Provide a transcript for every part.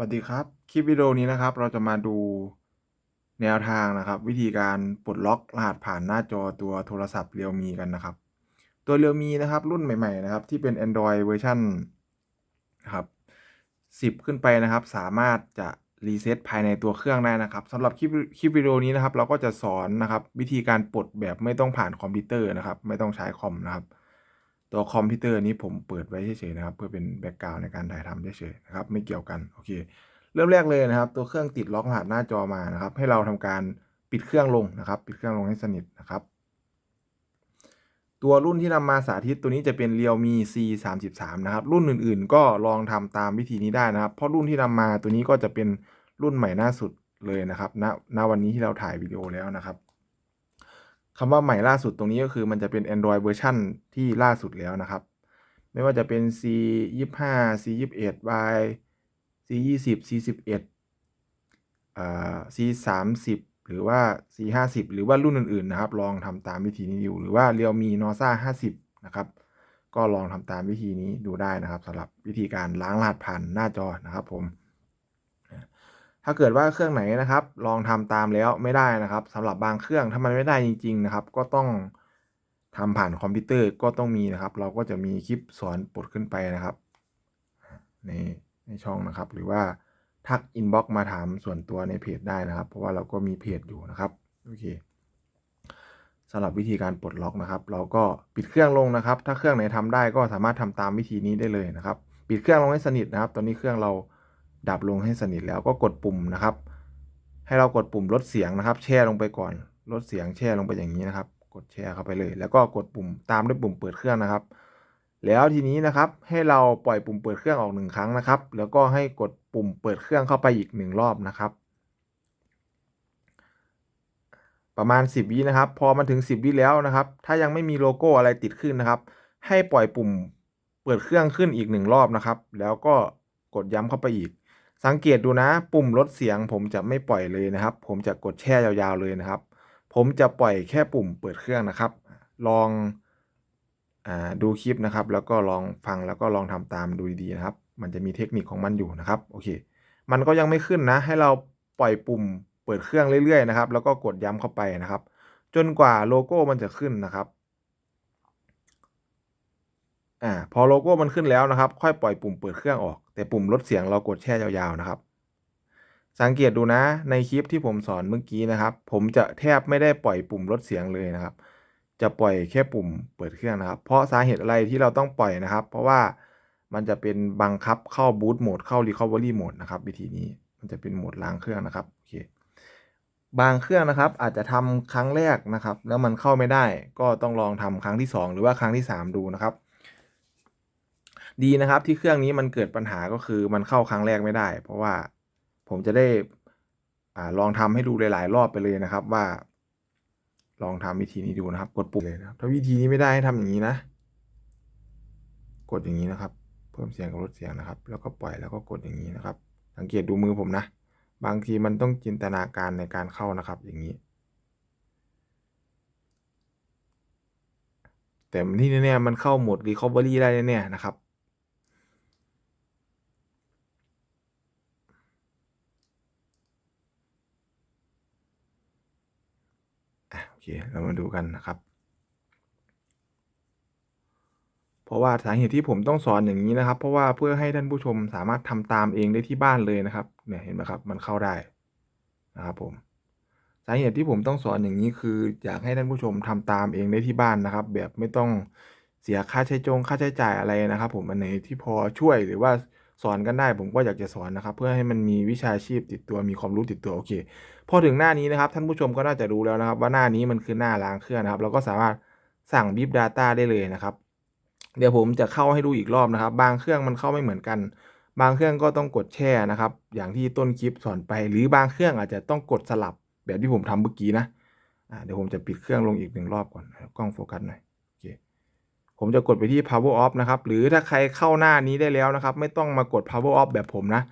สวัสดีครับ คลิปวิดีโอนี้นะครับ เราจะมาดูแนวทางนะครับ วิธีการปลดล็อกรหัสผ่านหน้าจอตัวโทรศัพท์เรียวมีกันนะครับ ตัวเรียวมีนะครับ รุ่นใหม่ ๆ นะครับ ที่เป็น Android เวอร์ชันนะครับ10 ขึ้นไปนะครับ สามารถจะรีเซ็ตภายในตัวเครื่องได้นะครับสำหรับคลิปคลิปวิดีโอนี้นะครับ เราก็จะสอนนะครับ วิธีการปลดแบบไม่ต้องผ่านคอมพิวเตอร์นะครับ ไม่ต้องใช้คอมนะครับ ตัวคอมพิวเตอร์นี้ผมเปิดไว้เฉยๆนะครับ เพื่อเป็นแบ็กกราวน์ในการถ่ายทำเฉยๆนะครับไม่เกี่ยวกันโอเค เริ่มแรกเลยนะครับ ตัวเครื่องติดล็อกรหัสหน้าจอมานะครับ ให้เราทำการปิดเครื่องลงนะครับ ปิดเครื่องลงให้สนิทนะครับ ตัวรุ่นที่นำมาสาธิตตัวนี้จะเป็น Realme C 3 3นะครับ รุ่นอื่นๆ ก็ลองทำตามวิธีนี้ได้นะครับ เพราะรุ่นที่นำมาตัวนี้ก็จะเป็นรุ่นใหม่ล่าสุดเลยนะครับณณวันนี้ที่เราถ่ายวิดีโอแล้วนะครับ คำว่าใหม่ล่าสุดตรงนี้ก็คือมันจะเป็น Android เวอร์ชันที่ล่าสุดแล้วนะครับ ไม่ว่าจะเป็น C 25 C 21 Y C 20 C 11อ่า C 30หรือว่า C 50หรือว่ารุ่นอื่นๆนะครับ ลองทำตามวิธีนี้ดูหรือว่า Realme Noza 50 นะครับ ก็ลองทำตามวิธีนี้ดูได้นะครับสำหรับวิธีการล้างรหัสผ่านหน้าจอนะครับผม ถ้าเกิดว่าเครื่องไหนนะครับ ลองทำตามแล้วไม่ได้นะครับสำหรับบางเครื่องถ้ามันไม่ได้จริง ๆ นะครับ ก็ต้องทำผ่านคอมพิวเตอร์ก็ต้องมีนะครับ เราก็จะมีคลิปสอนปลดขึ้นไปนะครับ ในในช่องนะครับ หรือว่าทักอินบ็อกมาถามส่วนตัวในเพจได้นะครับ เพราะว่าเราก็มีเพจอยู่นะครับโอเคสำหรับวิธีการปลดล็อกนะครับ เราก็ปิดเครื่องลงนะครับ ถ้าเครื่องไหนทำได้ก็สามารถทำตามวิธีนี้ได้เลยนะครับ ปิดเครื่องลงให้สนิทนะครับ ตอนนี้เครื่องเรา ดับลงให้สนิทแล้วก็กดปุ่มนะครับ ให้เรากดปุ่มลดเสียงนะครับ แช่ลงไปก่อน ลดเสียงแช่ลงไปอย่างนี้นะครับ กดแช่เข้าไปเลย แล้วก็กดปุ่มตามด้วยปุ่มเปิดเครื่องนะครับ แล้วทีนี้นะครับให้เราปล่อยปุ่มเปิดเครื่องออกหนึ่งครั้งนะครับ แล้วก็ให้กดปุ่มเปิดเครื่องเข้าไปอีกหนึ่งรอบนะครับ ประมาณ 10 วินะครับ พอมันถึง 10 วิแล้วนะครับ ถ้ายังไม่มีโลโก้อะไรติดขึ้นนะครับ ให้ปล่อยปุ่มเปิดเครื่องขึ้นอีกหนึ่งรอบนะครับ แล้วก็กดย้ำเข้าไปอีก สังเกตดูนะ ปุ่มลดเสียง ผมจะไม่ปล่อยเลยนะครับ ผมจะกดแช่ยาวๆเลยนะครับ ผมจะปล่อยแค่ปุ่มเปิดเครื่องนะครับ ลองอดูคลิปนะครับ แล้วก็ลองฟังแล้วก็ลองทำตามดูดีๆนะครับ มันจะมีเทคนิคของมันอยู่นะครับโอเค มันก็ยังไม่ขึ้นนะ ให้เราปล่อยปุ่มเปิดเครื่องเรื่อยๆนะครับ แล้วก็กดย้ำเข้าไปนะครับ จนกว่าโลโก้มันจะขึ้นนะครับ อ่าพอโลโก้มันขึ้นแล้วนะครับ ค่อยปล่อยปุ่มเปิดเครื่องออก แต่ปุ่มลดเสียงเรากดแช่ยาวๆนะครับ สังเกตดูนะในคลิปที่ผมสอนเมื่อกี้นะครับ ผมจะแทบไม่ได้ปล่อยปุ่มลดเสียงเลยนะครับ จะปล่อยแค่ปุ่มเปิดเครื่องนะครับ เพราะสาเหตุอะไรที่เราต้องปล่อยนะครับ เพราะว่ามันจะเป็นบังคับเข้าบูตโหมดเข้า Recovery โหมดนะครับ วิธีนี้มันจะเป็นโหมดล้างเครื่องนะครับโอเคบางเครื่องนะครับอาจจะทำครั้งแรกนะครับ แล้วมันเข้าไม่ได้ก็ต้องลองทำครั้งที่ 2 หรือว่าครั้งที่ 3 ดูนะครับ ดีนะครับที่เครื่องนี้มันเกิดปัญหาก็คือมันเข้าครั้งแรกไม่ได้ เพราะว่าผมจะได้อลองทำให้ดูหลาย ๆ รอบไปเลยนะครับ ว่า ลองทำวิธีนี้ดูนะครับ กดปุ่มเลยนะถ้าวิธีนี้ไม่ได้ให้ทำอย่างนี้นะ กดอย่างนี้นะครับ เพิ่มเสียงกับลดเสียงนะครับ แล้วก็ปล่อยแล้วก็กดอย่างนี้นะครับ สังเกตดูมือผมนะ บางทีมันต้องจินตนาการในการเข้านะครับ อย่างนี้ แต่ที่แน่ๆมันเข้าโหมด Recovery ได้แน่ๆนะครับ เคเรามาดูกันนะครับ เพราะว่าสาเหตุที่ผมต้องสอนอย่างนี้นะครับ เพราะว่าเพื่อให้ท่านผู้ชมสามารถทำตามเองได้ที่บ้านเลยนะครับ เนี่ยเห็นไหมครับ มันเข้าได้นะครับผมสาเหตุที่ผมต้องสอนอย่างนี้คือ อยากให้ท่านผู้ชมทำตามเองได้ที่บ้านนะครับ แบบไม่ต้องเสียค่าใช้จงค่าใช้จ่ายอะไรนะครับ ผมอันไหนที่พอช่วยหรือว่า สอนกันได้ผมก็อยากจะสอนนะครับ เพื่อให้มันมีวิชาชีพติดตัวมีความรู้ติดตัวโอเค พอถึงหน้านี้นะครับ ท่านผู้ชมก็น่าจะรู้แล้วนะครับ ว่าหน้านี้มันคือหน้าล้างเครื่องนะครับ เราก็สามารถสั่ง Bip Data ได้เลยนะครับ เดี๋ยวผมจะเข้าให้ดูอีกรอบนะครับ บางเครื่องมันเข้าไม่เหมือนกัน บางเครื่องก็ต้องกดแช่นะครับ อย่างที่ต้นคลิปสอนไป หรือบางเครื่องอาจจะต้องกดสลับแบบที่ผมทำเมื่อกี้นะเดี๋ยวผมจะปิดเครื่องลงอีกหนึ่งรอบก่อนกล้องโฟกัสหน่อย ผมจะกดไปที่ power off นะครับ หรือถ้าใครเข้าหน้านี้ได้แล้วนะครับ ไม่ต้องมากด power off แบบผมนะ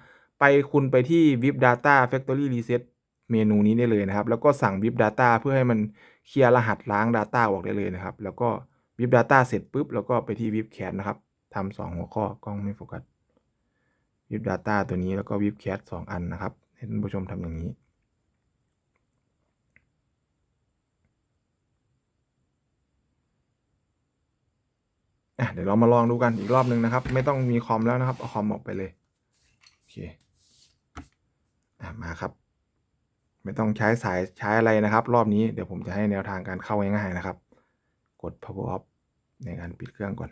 ไปคุณไปที่ vip data factory reset เมนูนี้ได้เลยนะครับ แล้วก็สั่ง vip data เพื่อให้มันเคลียร์รหัสล้าง data ออกได้เลยนะครับ แล้วก็ vip data เสร็จปุ๊บ แล้วก็ไปที่ vip cat นะครับทำสองหัวข้อกล้องไม่โฟกัสวิบ Data ตัวนี้แล้วก็วิบแคสสองอันนะครับให้ท่านผู้ชมทำอย่างนี้ เดี๋ยวเรามาลองดูกันอีกรอบหนึ่งนะครับ ไม่ต้องมีคอมแล้วนะครับ เอาคอมออกไปเลยโอเคอมาครับ ไม่ต้องใช้สายใช้อะไรนะครับ รอบนี้เดี๋ยวผมจะให้แนวทางการเข้าง่ายๆนะครับ กด power off ในการปิดเครื่องก่อน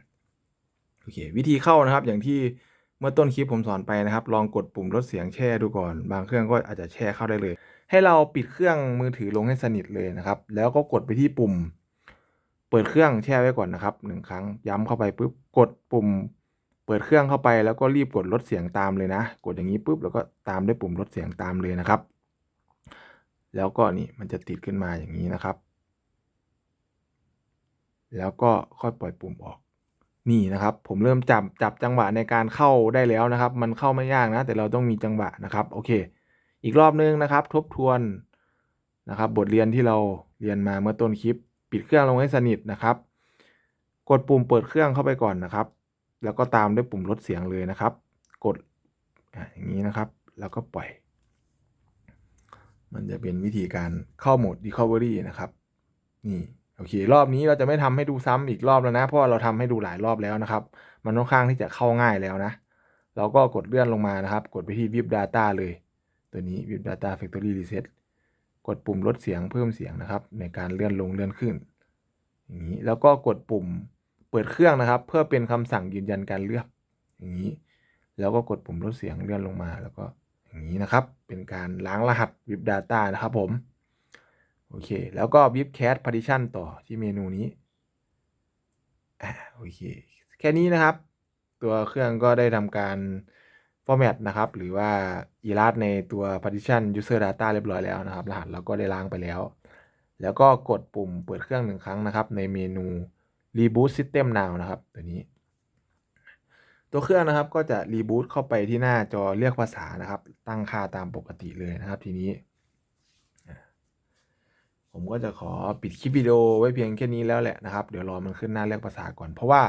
โอเค วิธีเข้านะครับ อย่างที่เมื่อต้นคลิปผมสอนไปนะครับ ลองกดปุ่มลดเสียงแช่ดูก่อน บางเครื่องก็อาจจะแช่เข้าได้เลย ให้เราปิดเครื่องมือถือลงให้สนิทเลยนะครับ แล้วก็กดไปที่ปุ่ม เปิดเครื่องแช่ไว้ก่อนนะครับหนึ่งครั้งย้ำเข้าไปปุ๊บกดปุ่ม เปิดเครื่องเข้าไปแล้วก็รีบกดลดเสียงตามเลยนะ กดอย่างนี้ปุ๊บแล้วก็ตามด้วยปุ่มลดเสียงตามเลยนะครับ แล้วก็นี่มันจะติดขึ้นมาอย่างนี้นะครับ แล้วก็ค่อยปล่อยปุ่มออกนี่นะครับผมเริ่มจับจับจังหวะในการเข้าได้แล้วนะครับ มันเข้าไม่ยากนะ แต่เราต้องมีจังหวะนะครับโอเค อีกรอบนึงนะครับ ทบทวนนะครับ บทเรียนที่เราเรียนมาเมื่อต้นคลิป ปิดเครื่องลงให้สนิทนะครับ กดปุ่มเปิดเครื่องเข้าไปก่อนนะครับ แล้วก็ตามด้วยปุ่มลดเสียงเลยนะครับ กดอย่างนี้นะครับ แล้วก็ปล่อย มันจะเป็นวิธีการเข้าโหมด Recovery นะครับ นี่โอเค รอบนี้เราจะไม่ทำให้ดูซ้ำอีกรอบแล้วนะ เพราะเราทำให้ดูหลายรอบแล้วนะครับ มันค่อนข้างที่จะเข้าง่ายแล้วนะ เราก็กดเลื่อนลงมานะครับ กดไปที่ VIP Data เลย ตัวนี้ VIP Data Factory Reset กดปุ่มลดเสียงเพิ่มเสียงนะครับ ในการเลื่อนลงเลื่อนขึ้นอย่างนี้แล้วก็กดปุ่มเปิดเครื่องนะครับ เพื่อเป็นคำสั่งยืนยันการเลือกอย่างนี้ แล้วก็กดปุ่มลดเสียงเลื่อนลงมาแล้วก็อย่างนี้นะครับ เป็นการล้างรหัส VIP Data นะครับผมโอเค แล้วก็ VIP Cat Partition ต่อที่เมนูนี้อ่าโอเค แค่นี้นะครับ ตัวเครื่องก็ได้ทำการ format นะครับ หรือว่า erase ในตัว partition user data เรียบร้อยแล้วนะครับ รหัสเราก็ได้ล้างไปแล้ว แล้วก็กดปุ่มเปิดเครื่องหนึ่งครั้งนะครับ ในเมนู reboot system now นะครับ ตัวนี้ ตัวเครื่องนะครับก็จะรีบูตเข้าไปที่หน้าจอเลือกภาษานะครับ ตั้งค่าตามปกติเลยนะครับทีนี้ ผมก็จะขอปิดคลิปวิดีโอไว้เพียงแค่นี้แล้วแหละนะครับ เดี๋ยวรอมันขึ้นหน้าเลือกภาษาก่อนเพราะว่า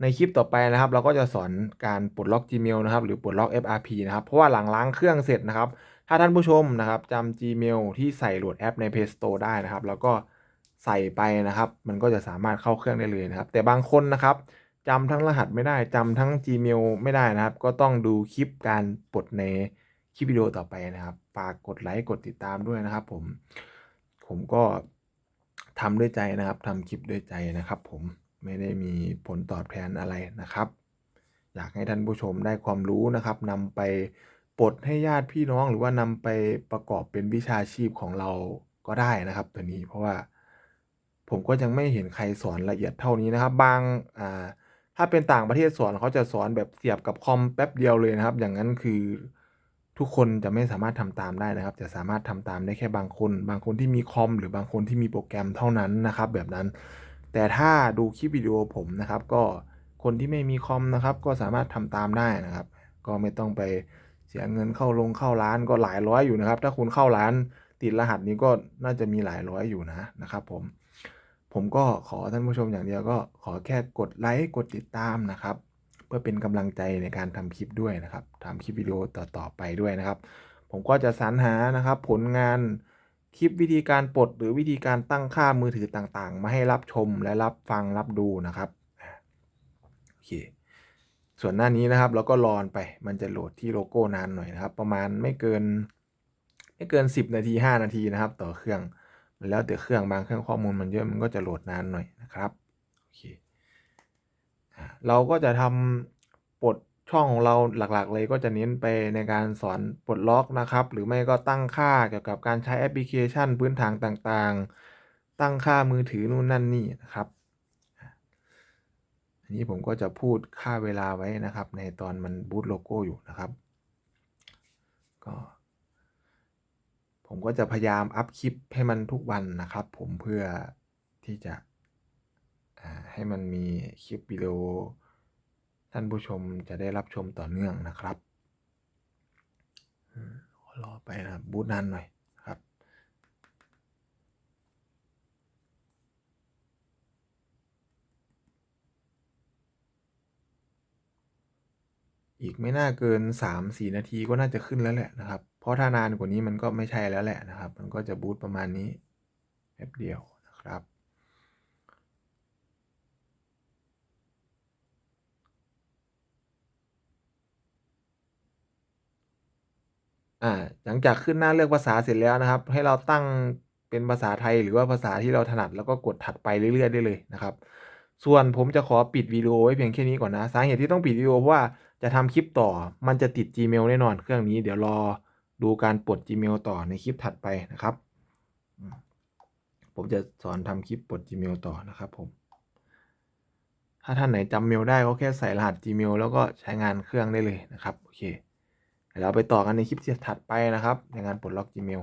ในคลิปต่อไปนะครับ เราก็จะสอนการปลดล็อก Gmail นะครับ หรือปลดล็อก FRP นะครับ เพราะว่าหลังล้างเครื่องเสร็จนะครับ ถ้าท่านผู้ชมนะครับจำ Gmail ที่ใส่โหลดแอปใน Play Store ได้นะครับ แล้วก็ใส่ไปนะครับ มันก็จะสามารถเข้าเครื่องได้เลยนะครับ แต่บางคนนะครับจำทั้งรหัสไม่ได้จำทั้ง Gmail ไม่ได้นะครับ ก็ต้องดูคลิปการปลดในคลิปวิดีโอต่อไปนะครับฝากกดไลค์กดติดตามด้วยนะครับ ผม ผมก็ทำด้วยใจนะครับทำคลิปด้วยใจนะครับ ผม ไม่ได้มีผลตอบแทนอะไรนะครับ อยากให้ท่านผู้ชมได้ความรู้นะครับนำไปปลดให้ญาติพี่น้องหรือว่านำไปประกอบเป็นวิชาชีพของเราก็ได้นะครับ ตัวนี้เพราะว่าผมก็ยังไม่เห็นใครสอนละเอียดเท่านี้นะครับ บางอ่าถ้าเป็นต่างประเทศสอนเขาจะสอนแบบเสียบกับคอมแป๊บเดียวเลยนะครับ อย่างนั้นคือทุกคนจะไม่สามารถทำตามได้นะครับ จะสามารถทำตามได้แค่บางคน บางคนที่มีคอมหรือบางคนที่มีโปรแกรมเท่านั้นนะครับ แบบนั้น แต่ถ้าดูคลิปวิดีโอผมนะครับก็คนที่ไม่มีคอมนะครับก็สามารถทำตามได้นะครับ ก็ไม่ต้องไปเสียเงินเข้าลงเข้าร้านก็หลายร้อยอยู่นะครับ ถ้าคุณเข้าร้านติดรหัสนี้ก็น่าจะมีหลายร้อยอยู่นะนะครับ ผม ผมก็ขอท่านผู้ชมอย่างเดียวก็ขอแค่กดไลค์กดติดตามนะครับ เพื่อเป็นกำลังใจในการทำคลิปด้วยนะครับทำคลิปวิดีโอต่อๆไปด้วยนะครับ ผมก็จะสรรหานะครับ ผลงาน คลิปวิธีการปลดหรือวิธีการตั้งค่ามือถือต่างๆ มาให้รับชมและรับฟังรับดูนะครับโอเคส่วนหน้านี้นะครับเราก็รอนไปมันจะโหลดที่โลโก้นานหน่อยนะครับ ประมาณไม่เกินไม่เกิน 10 นาที 5 นาทีนะครับ ต่อเครื่องแล้วแต่เครื่องบางเครื่องข้อมูลมันเยอะมันก็จะโหลดนานหน่อยนะครับโอเคเราก็จะทำปลด ช่องของเราหลักๆ เลยก็จะเน้นไปในการสอนปลดล็อกนะครับ หรือไม่ก็ตั้งค่าเกี่ยวกับการใช้แอปพลิเคชันพื้นฐานต่างๆ ตั้งค่ามือถือนู่นนั่นนี่นะครับ อันนี้ผมก็จะพูดค่าเวลาไว้นะครับ ในตอนมันบูตโลโก้อยู่นะครับก็ผมก็จะพยายามอัพคลิปให้มันทุกวันนะครับ ผมเพื่อที่จะให้มันมีคลิปวิดีโอ ท่านผู้ชมจะได้รับชมต่อเนื่องนะครับขอรอไปนะบูตนานหน่อยครับ อีกไม่น่าเกิน 3-4 นาทีก็น่าจะขึ้นแล้วแหละนะครับ เพราะถ้านานกว่านี้มันก็ไม่ใช่แล้วแหละนะครับ มันก็จะบูตประมาณนี้แป๊บเดียวนะครับ อ่าหลังจากขึ้นหน้าเลือกภาษาเสร็จแล้วนะครับ ให้เราตั้งเป็นภาษาไทยหรือว่าภาษาที่เราถนัดแล้วก็กดถัดไปเรื่อยๆได้เลยนะครับ ส่วนผมจะขอปิดวิดีโอไว้เพียงแค่นี้ก่อนนะ สาเหตุที่ต้องปิดวิดีโอเพราะว่าจะทำคลิปต่อ มันจะติด Gmail แน่นอนเครื่องนี้ เดี๋ยวรอดูการปลด Gmail ต่อในคลิปถัดไปนะครับ ผมจะสอนทำคลิปปลด Gmail ต่อนะครับผม ถ้าท่านไหนจำเมลได้ก็แค่ใส่รหัส Gmail แล้วก็ใช้งานเครื่องได้เลยนะครับ โอเค เดี๋ยวเราไปต่อกันในคลิปถัดไปนะครับในงานปลดล็อก Gmail